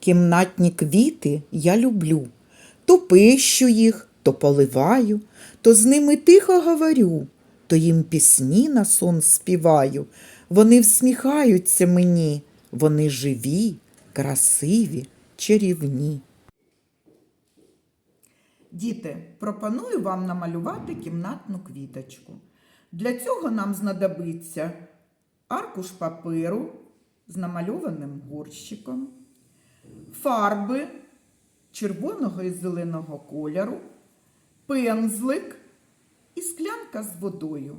Кімнатні квіти я люблю. То пищу їх, то поливаю, то з ними тихо говорю, то їм пісні на сон співаю. Вони всміхаються мені, вони живі, красиві, чарівні. Діти, пропоную вам намалювати кімнатну квіточку. Для цього нам знадобиться аркуш паперу з намальованим горщиком, фарби червоного і зеленого кольору, пензлик і склянка з водою,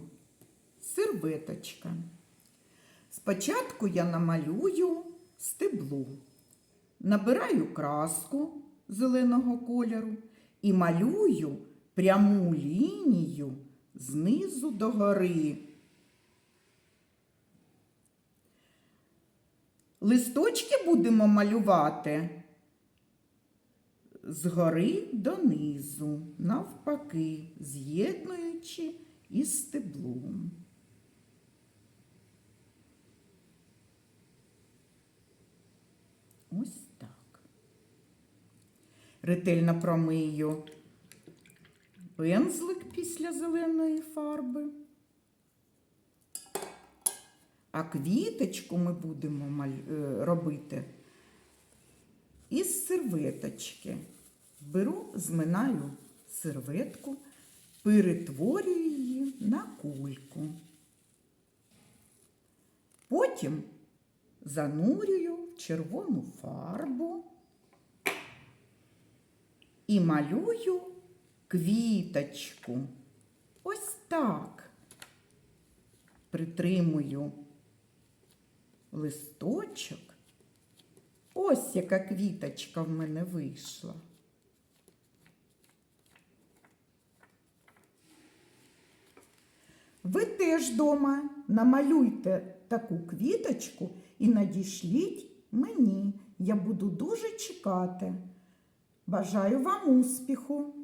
серветочка. Спочатку я намалюю стебло. Набираю краску зеленого кольору і малюю пряму лінію знизу до Листочки будемо малювати згори донизу, навпаки, з'єднуючи із стеблом. Ось так. Ретельно промию пензлик після зеленої фарби. А квіточку ми будемо е, робити із серветочки. Беру, зминаю серветку, перетворюю її на кульку. Потім занурюю в червону фарбу і малюю квіточку. Ось так. Притримую листочок. Ось яка квіточка в мене вийшла. Ви теж дома намалюйте таку квіточку і надішліть мені. Я буду дуже чекати. Бажаю вам успіху!